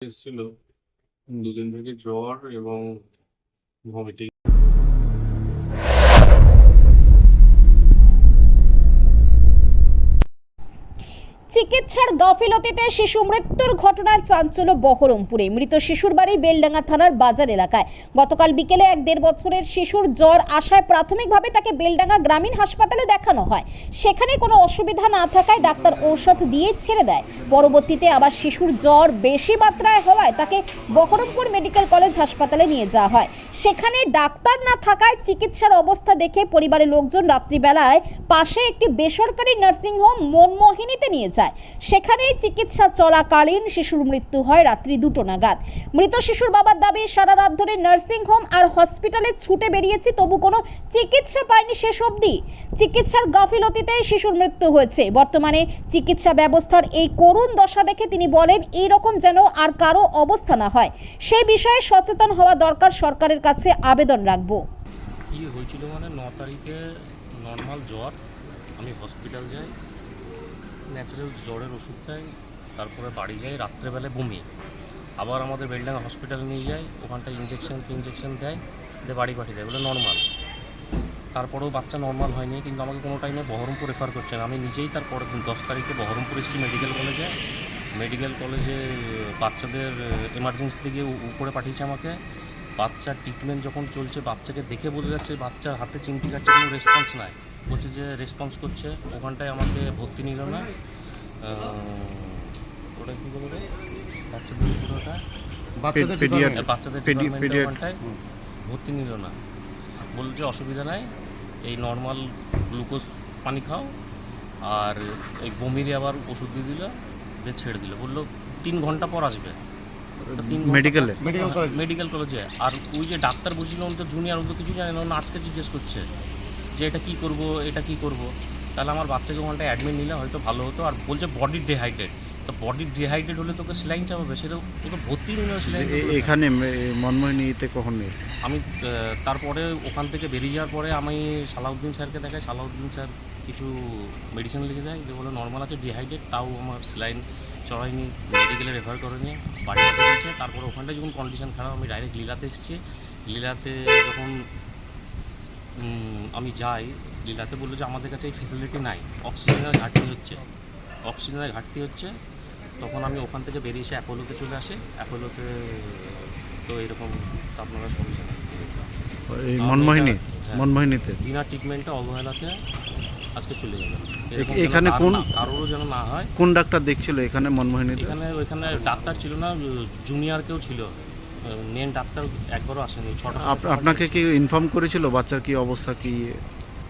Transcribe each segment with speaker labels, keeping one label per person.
Speaker 1: এসেছিল দুদিন থেকে জ্বর এবং ভমিটিং
Speaker 2: চিকিৎসার গাফিলতিতে শিশু মৃত্যুর ঘটনায় চাঞ্চল্য বহরমপুরে। মৃত শিশুর বাড়ি বেলডাঙ্গা থানার বাজার এলাকায়। গতকাল বিকেলে এক দেড় বছরের শিশুর জ্বর আসায় প্রাথমিকভাবে তাকে বেলডাঙ্গা গ্রামীণ হাসপাতালে দেখানো হয়। সেখানে কোনো অসুবিধা না থাকায় ডাক্তার ঔষধ দিয়ে ছেড়ে দেয়। পরবর্তীতে আবার শিশুর জ্বর বেশি মাত্রায় হওয়ায় তাকে বহরমপুর মেডিকেল কলেজ হাসপাতালে নিয়ে যাওয়া হয়। সেখানে ডাক্তার না থাকায় চিকিৎসার অবস্থা দেখে পরিবারের লোকজন রাত্রিবেলায় পাশে একটি বেসরকারি নার্সিংহোম মনমোহিনীতে নিয়ে যায়। সেখানে চিকিৎসা চলাকালীন শিশুর মৃত্যু হয় রাত্রি দুটো নাগাদ। মৃত শিশুর বাবার দাবি, সারা রাত ধরে নার্সিংহোম আর হসপিটালে ছুটে বেরিয়েছি, তবু কোনো চিকিৎসা পায়নি শেষ অবধি। চিকিৎসার গাফিলতিতে শিশুর মৃত্যু হয়েছে। বর্তমানে চিকিৎসা ব্যবস্থার এই করুণ দশা দেখে তিনি বলেন এই রকম যেন আর কারও অবস্থা না হয়। সেই বিষয়ে সচেতন হওয়া দরকার। সরকারের কাছে আবেদন রাখব।
Speaker 3: কি হয়েছিল মানে ন তারিখে নর্মাল জ্বর, আমি হসপিটাল যাই। ন্যাচারাল জ্বরের ওষুধ দেয় তারপরে বাড়ি যাই, রাত্রেবেলায় বমি। আবার আমাদের বেলডাঙ্গা হসপিটালে নিয়ে যাই, ওখানটায় ইঞ্জেকশন ইঞ্জেকশন দেয়, দিয়ে বাড়ি পাঠিয়ে দেয়। বলে নর্মাল তারপরেও বাচ্চা নর্মাল হয়নি, কিন্তু আমাকে কোনো টাইমে বহরমপুর রেফার করছেন আমি নিজেই তার পরের দিন, দশ তারিখে বহরমপুর এসেছি মেডিকেল কলেজে মেডিকেল কলেজে বাচ্চাদের এমার্জেন্সি থেকে উপরে পাঠিয়েছে আমাকে। বাচ্চার ট্রিটমেন্ট যখন চলছে, বাচ্চাকে দেখে বোঝা যাচ্ছে, বাচ্চার হাতে চিমটি কাটছে, কোনো রেসপন্স নাই। বলছে যে রেসপন্স করছে। ওখানটায় আমাকে ভর্তি নিল না। ওটা কী বলব বাচ্চাদের পুরোটা
Speaker 4: বাচ্চাদের
Speaker 3: বাচ্চাদের ওখানটায় ভর্তি নিল না। বলছে অসুবিধা নাই। এই নর্মাল গ্লুকোজ পানি খাও। আর এই বমিরে আবার ওষুধ দিয়ে দিল দিয়ে ছেড়ে দিল। বলল তিন ঘণ্টা পর আসবে।
Speaker 5: মেডিকেলে?
Speaker 4: মেডিকেল কলেজে?
Speaker 3: আর ওই যে ডাক্তার বুঝছিল তো জুনিয়র ও কিছু জানে না। নার্সকে জিজ্ঞেস করছে। যে এটা কী করব এটা কি করব তাহলে আমার বাচ্চাকে ওখানটা অ্যাডমিট নিলে হয়তো ভালো হতো। আর বলছে বডি ডিহাইড্রেট তো বডি ডিহাইড্রেট হলে তোকে সেলাইন চাপাবে সেটা ও তো ভর্তি নিল সেলাইন
Speaker 5: এখানে মনমোহিনীতে কখন নেই
Speaker 3: আমি তারপরে ওখান থেকে বেরিয়ে যাওয়ার পরে আমি সালাউদ্দিন স্যারকে দেখাই। সালাউদ্দিন স্যার কিছু মেডিসিন লিখে দেয় যে বলে নর্মাল আছে ডিহাইড্রেট তাও আমার স্লাইন চড়াইনি মেডিকেলে রেফার করেনি বাড়ি পাঠিয়ে দিয়েছে তারপরে ওখানটায় যখন কন্ডিশন খারাপ আমি ডাইরেক্ট লীলাতে এসেছি। লীলাতে যখন আমি যাই লীলাতে বলল যে আমাদের কাছে এই ফেসিলিটি নাই অক্সিজেনের ঘাটতি হচ্ছে। অক্সিজেনের ঘাটতি হচ্ছে তখন আমি ওখান থেকে বেরিয়ে এসে অ্যাপোলোতে চলে আসি। অ্যাপোলোতে তো এরকম আপনারা শুনছেন।
Speaker 5: এই মনমোহিনী
Speaker 3: হ্যাঁ।
Speaker 5: মনমোহিনীতে?
Speaker 3: বিনা ট্রিটমেন্টে অবহেলাতে আজকে চলে যাবেন
Speaker 5: এখানে কোন-
Speaker 3: কারোরও যেন না হয়।
Speaker 5: কোন ডাক্তার দেখছিল এখানে মনমোহিনীতে?
Speaker 3: এখানে ওইখানে ডাক্তার ছিল না জুনিয়র কেউ ছিল। মেন ডাক্তার একবারও আসেনি ছটা
Speaker 5: আপ- আপনাকে কি ইনফর্ম করেছিল? বাচ্চার কি অবস্থা কি?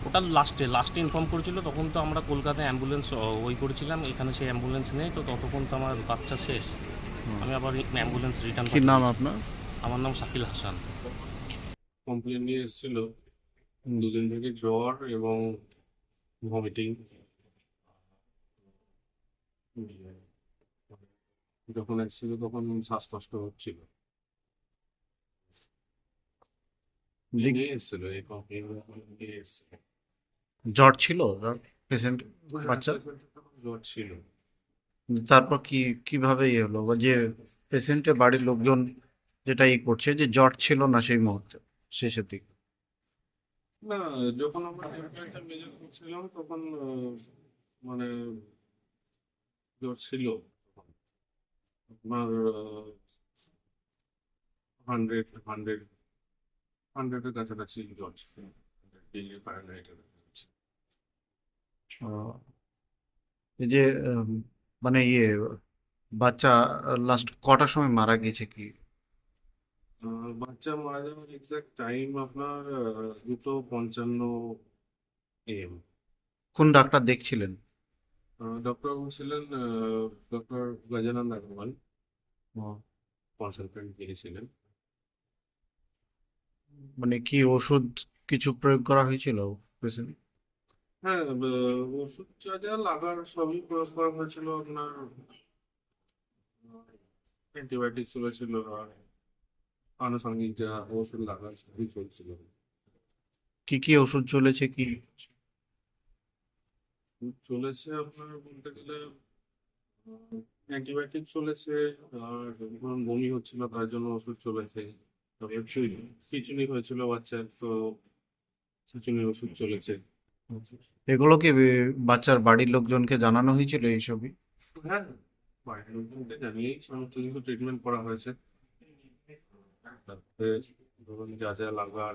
Speaker 3: ওটা লাস্টে লাস্টে ইনফর্ম করেছিল তখন তো আমরা কলকাতায় অ্যাম্বুলেন্স ওই করেছিলাম এখানে সেই অ্যাম্বুলেন্স নেই তো ততক্ষণ তো আমার বাচ্চা শেষ। আমি আবার অ্যাম্বুলেন্স রিটার্ন
Speaker 5: কি নাম আপনার?
Speaker 3: আমার নাম শাকিল হাসান।
Speaker 1: কমপ্লেন নিয়ে এসেছিল। দুদিন থেকে জ্বর এবং ভমিটিং যখন এসেছিল তখন শ্বাসকষ্ট হচ্ছিল
Speaker 5: লিখ-
Speaker 1: নিয়ে এসেছিল এই কমপ্লেন নিয়ে এসেছিল
Speaker 5: জ্বর ছিল? পেশেন্ট বাচ্চা?
Speaker 1: জ্বর ছিল।
Speaker 5: তারপর কি কীভাবে ইয়ে হলো? যে পেশেন্টের বাড়ির লোকজন যেটা ই করছে যে জ্বর ছিল না সেই মুহূর্তে শেষের দিকে।
Speaker 1: না যখন আমরা টেম্পারেচার মেজার করছিলাম তখন মানে জ্বর ছিল। আপনার হান্ড্রেড হান্ড্রেড হান্ড্রেডের কাছাকাছি ছিল ডিগ্রি ফারেনহাইটের
Speaker 5: এই যে মানে ইয়ে বাচ্চা লাস্ট কটার সময় মারা গিয়েছে কি?
Speaker 1: বাচ্চা মারা যাওয়ার এক্সাক্ট টাইম আপনার দুটো পঞ্চান্ন এম
Speaker 5: কোন ডাক্তার দেখছিলেন?
Speaker 1: ডক্টর ছিলেন ডক্টর গজানন্দ আগরওয়াল কনসালটেন্ট যিনি ছিলেন।
Speaker 5: মানে কি ওষুধ কিছু প্রয়োগ করা হয়েছিল পেশেন্ট
Speaker 1: হ্যাঁ ওষুধ যা যা লাগার সবই প্রয়োগ করা হয়েছিল আপনার অ্যান্টিবায়োটিক চলেছিল আর আনুষঙ্গিক যা ওষুধ লাগার সবই চলছিল।
Speaker 5: কি কি ওষুধ চলেছে কি?
Speaker 1: চলেছে আপনার বলতে গেলে অ্যান্টিবায়োটিক চলেছে আর বমি হচ্ছিল তার জন্য ওষুধ চলেছে। হয়েছিল বাচ্চার তো ওষুধ চলেছে।
Speaker 5: এগুলো কি বাচ্চার বাড়ির লোকজনকে জানানো হয়েছিল এইসবই?
Speaker 1: হ্যাঁ বাড়ির লোকজনকে সমস্ত কিছু ট্রিটমেন্ট করা হয়েছে। তারপরে ধরুন যা যা লাগার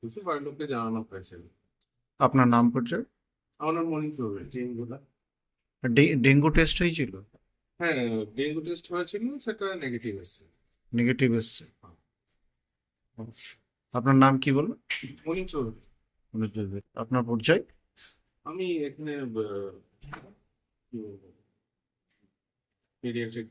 Speaker 1: কিছু বাড়ির লোককে জানানো হয়েছে।
Speaker 5: আপনার নাম পরিচয়
Speaker 1: আমার
Speaker 5: ডেঙ্গু টেস্ট হয়েছিল?
Speaker 1: হ্যাঁ ডেঙ্গু টেস্ট হয়েছিল সেটা নেগেটিভ এসেছে।
Speaker 5: নেগেটিভ এসছে। আপনার নাম কি বলল
Speaker 1: মনির চৌধুরী।
Speaker 5: আপনার পরিচয়?
Speaker 1: আমি এখানে পেডিয়াট্রিক